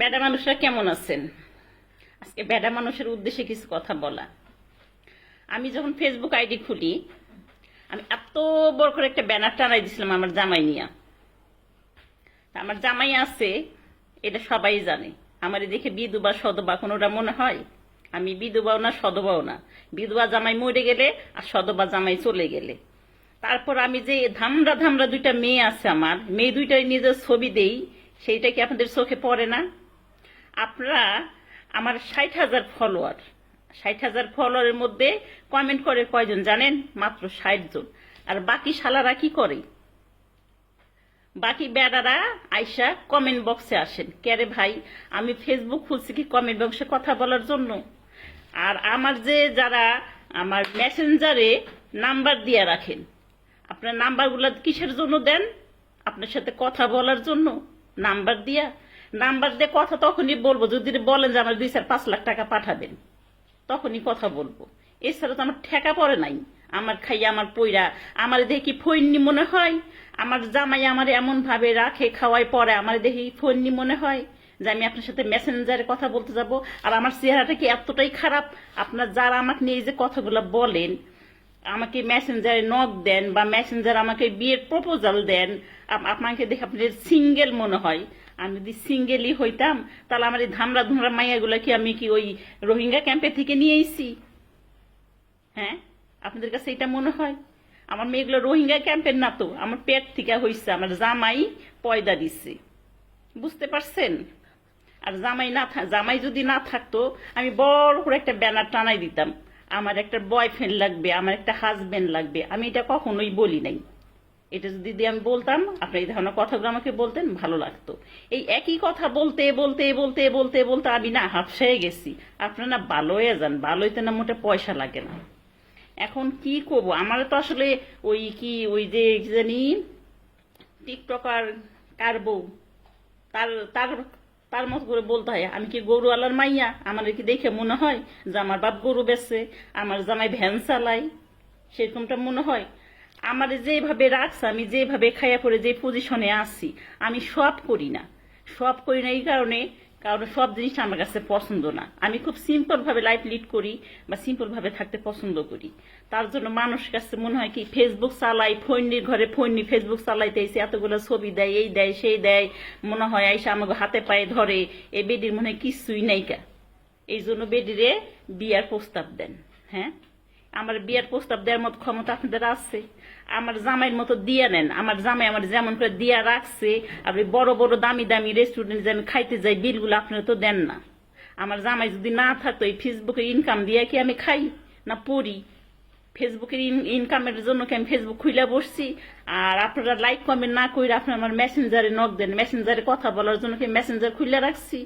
বেডা মানুষরা কেমন আছেন? আজকে বেডা মানুষের উদ্দেশ্যে কিছু কথা বলা। আমি যখন ফেসবুক আইডি খুলি, আমি এত বড় করে একটা ব্যানার টানাই দিছিলাম আমার জামাই নিয়ে। আমার জামাই আছে, এটা সবাই জানে। আমার দেখে বিধবা সদবা কোনোটা মনে হয়? আমি বিধবাও না সদবাও না। বিধবা জামাই মরে গেলে আর সদবা জামাই চলে গেলে। তারপর আমি যে ধামরা ধামরা দুইটা মেয়ে আছে আমার, মেয়ে দুইটাই নিজের ছবি দেই, সেইটা কি আপনাদের চোখে পড়ে না? আপনারা আমার ষাট হাজার ফলোয়ার ষাট হাজার ফলোয়ারের মধ্যে কমেন্ট করে কয়জন জানেন? মাত্র ষাট জন। আর বাকি শালারা কি করে? বাকি বেড়ারা আইসা কমেন্ট বক্সে আসেন। ক্যারে ভাই, আমি ফেসবুক খুলছি কি কমেন্ট বক্সে কথা বলার জন্য? আর আমার যে যারা আমার মেসেঞ্জারে নাম্বার দিয়ে রাখেন, আপনার নাম্বারগুলো কিসের জন্য দেন? আপনার সাথে কথা বলার জন্য নাম্বার দিয়া। নাম্বার দিয়ে কথা তখনই বলব, যদি বলেন যে আমার দুই চার পাঁচ লাখ টাকা পাঠাবেন, তখনই কথা বলব। এছাড়া তো আমার ঠেকা পড়ে নাই। আমার খাইয়া আমার পইরা আমার দেখি ফৈন্নি মনে হয়, আমার জামাই আমার এমন ভাবে রাখে খাওয়াই পরে আমার দেখি ফৈন্নি মনে হয়। যে আমি আপনার সাথে মেসেঞ্জারে কথা বলতে যাব, আর আমার চেহারাটা কি এতটাই খারাপ? আপনার যারা আমাকে নিয়ে যে কথাগুলো বলেন আমাকে মেসেঞ্জারে নক দেন বা মেসেঞ্জার আমাকে বিয়ের প্রপোজাল দেন আপনাকে দেখে আপনার সিঙ্গেল মনে হয়। আমি যদি সিঙ্গেলই হইতাম, তাহলে আমার এই ধামরা ধুমরা মাইয়াগুলো কি আমি কি ওই রোহিঙ্গা ক্যাম্পে থেকে নিয়ে এসি হ্যাঁ? আপনাদের কাছে এটা মনে হয়? আমার মেয়েগুলো রোহিঙ্গা ক্যাম্পের না তো, আমার পেট থেকে হইছে, আমার জামাই পয়দা দিচ্ছে বুঝতে পারছেন? আর জামাই না জামাই যদি না থাকতো, আমি বড় করে একটা ব্যানার টানাই দিতাম। আমার একটা বয়ফ্রেন্ড লাগবে, আমার একটা হাজবেন্ড লাগবে, আমি এটা কখনোই বলি নাই। এটা যদি আমি বলতাম আপনি এই ধরনের কথাগুলো আমাকে বলতেন, ভালো লাগতো। এই একই কথা বলতে বলতে বলতে বলতে বলতে আমি না হাফসায় গেছি। আপনারা না ভালো যান, ভালো না মোটে পয়সা লাগে না। এখন কি করব? আমার তো আসলে ওই কি, ওই যে জানি টিকটকার কার বউ। তার তার তার মতো করে বলতে হয়, আমি কি গরু আলার মাইয়া? আমার কি দেখে মনে হয় যে আমার বাপ গরু বেচে আমার জামাই ভ্যান চালাই সেরকমটা মনে হয়। আমার যেভাবে রাখছে, আমি যেভাবে খাইয়া পরে যে পজিশনে আছি, আমি সব করি না। সব করি না এই কারণে কারণ সব জিনিস আমার কাছে পছন্দ না। আমি খুব সিম্পল ভাবে লাইফ লিড করি বা সিম্পল ভাবে থাকতে পছন্দ করি। তার জন্য মানুষের কাছে মনে হয় কি ফেসবুক চালাই, ফোননির ঘরে ফোননি ফেসবুক চালাইতে এসে এতগুলো ছবি দেয়, এই দেয়, সেই দেয়, মনে হয় আইসা আমাকে হাতে পায়ে ধরে। এই বেডির মনে হয় কিছুই নাইকা এই জন্য বেডিরে বিয়ার প্রস্তাব দেন হ্যাঁ? আমার বিয়ের প্রস্তাব দেওয়ার মতো ক্ষমতা আপনাদের আছে? আমার জামাইয়ের মতো দিয়ে নেন। আমার জামাই আমার যেমন করে দিয়া রাখছে, আপনি বড় বড় দামি দামি রেস্টুরেন্টে আমি খাইতে যাই, বিলগুলো আপনারা তো দেন না। আমার জামাই যদি না থাকতো, এই ফেসবুকের ইনকাম দিয়ে কি আমি খাই না পড়ি? ফেসবুকের ইনকামের জন্য কি আমি ফেসবুক খুলে বসছি? আর আপনারা লাইক কমেন্ট না করে আপনারা আমার মেসেঞ্জারে নক দেন। মেসেঞ্জারে কথা বলার জন্য কি মেসেঞ্জার খুলে রাখছি?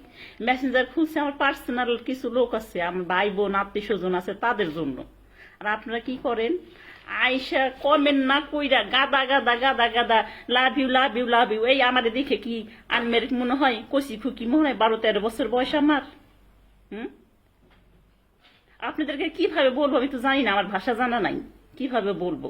মেসেঞ্জার খুলছে, আমার পার্সোনাল কিছু লোক আছে, আমার ভাই বোন আত্মীয় স্বজন আছে তাদের জন্য। আর আপনারা কি করেন? আইসা কমেন না, কইরা গাদা গাদা গাদা গাদা love you love you love you এই আমার দেখে কি আনমের মনে হয় কচি ফুকি, মনে হয় বারো তেরো বছর বয়স আমার? হুম? আপনাদেরকে কীভাবে বলব আমি তো জানি না, আমার ভাষা জানা নাই। কীভাবে বলব?